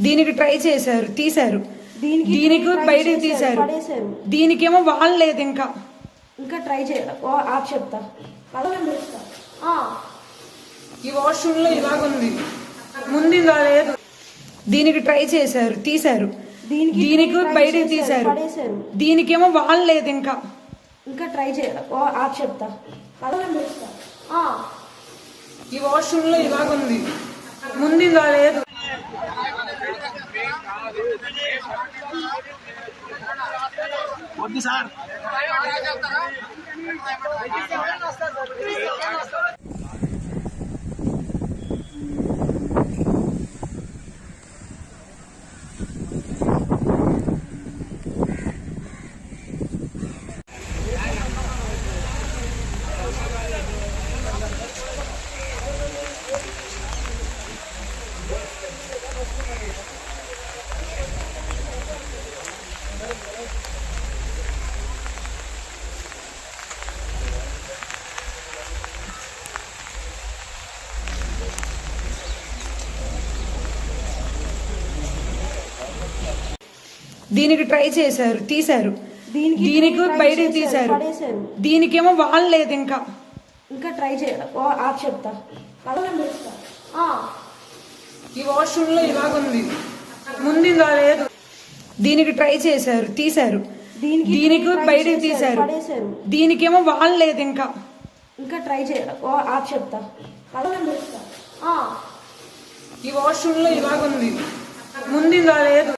దీనికి ట్రై చేశారు తీశారు. దీనికి చేశారు, తీశారు. దీనికేమో వాళ్ళు లేదు ఇంకా. ఇంకా ట్రై చేయాలి ఆప్ చెప్తా. ఈ వాష్రూమ్లో ఇలాగుంది. ముందు ఇలా లేదు. దీనికి ట్రై చేశారు తీశారు. దీనికి చేశారు, తీశారు. దీనికేమో వాళ్ళు లేదు ఇంకా. ఇంకా ట్రై చేయాలి ఆప్ చెప్తా. ఈ వాష్రూమ్లో ఇలాగుంది. ముందు ఇలా లేదు. వద్దు సార్ దీనికి ట్రై చేశారు తీశారు. దీనికి బయటకు తీశారు. దీనికేమో వాళ్ళు లేదు ఇంకా. ఇంకా ట్రై చేయాలి. చెప్తా. ఈ వాష్రూమ్లో ఇలాగుంది ముందు లేదు. దీనికి ట్రై చేశారు తీశారు. దీనికి బయటకు తీశారు. దీనికేమో వాళ్ళు లేదు ఇంకా. ఇంకా ట్రై చేయాలి. చెప్తా. ఈ వాష్రూమ్లో ఇలాగుంది ముందు లేదు.